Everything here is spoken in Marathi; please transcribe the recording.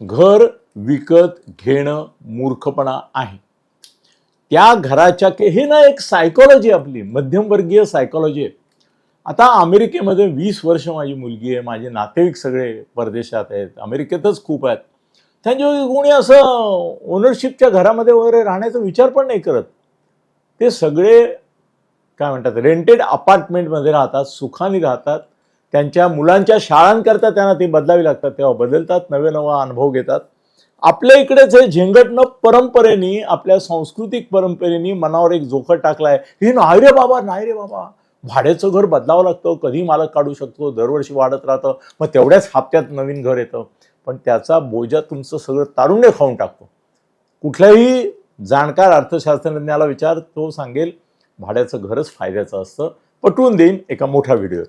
घर विकत घेणं मूर्खपणा आहे. त्या घराच्या के हे ना एक सायकॉलॉजी आपली मध्यमवर्गीय सायकॉलॉजी आहे. आता अमेरिकेमध्ये वीस वर्ष माझी मुलगी आहे माझे नातेवाईक सगळे परदेशात आहेत अमेरिकेतच खूप आहेत. त्यांच्या कोणी असं ओनरशिपच्या घरामध्ये वगैरे राहण्याचा विचार पण नाही करत. ते सगळे काय म्हणतात रेंटेड अपार्टमेंटमध्ये राहतात सुखाने राहतात त्यांच्या मुलांच्या शाळांकरता त्यांना ती बदलावी लागतात. तेव्हा बदलतात नवे नवा अनुभव घेतात. आपल्या इकडेच हे झेंगटनं परंपरेने आपल्या सांस्कृतिक परंपरेने मनावर एक जोखड टाकलाय. हे नाही रे बाबा नाही रे बाबा. भाड्याचं घर बदलावं लागतं कधी मालक काढू शकतो दरवर्षी वाढत राहतं मग तेवढ्याच हप्त्यात नवीन घर येतं. पण त्याचा बोजा तुमचं सगळं तारुण्य खाऊन टाकतो. कुठल्याही जाणकार अर्थशास्त्रज्ञाला विचार तो सांगेल भाड्याचं घरच फायद्याचं असतं. पटवून देईन एका मोठ्या व्हिडिओत.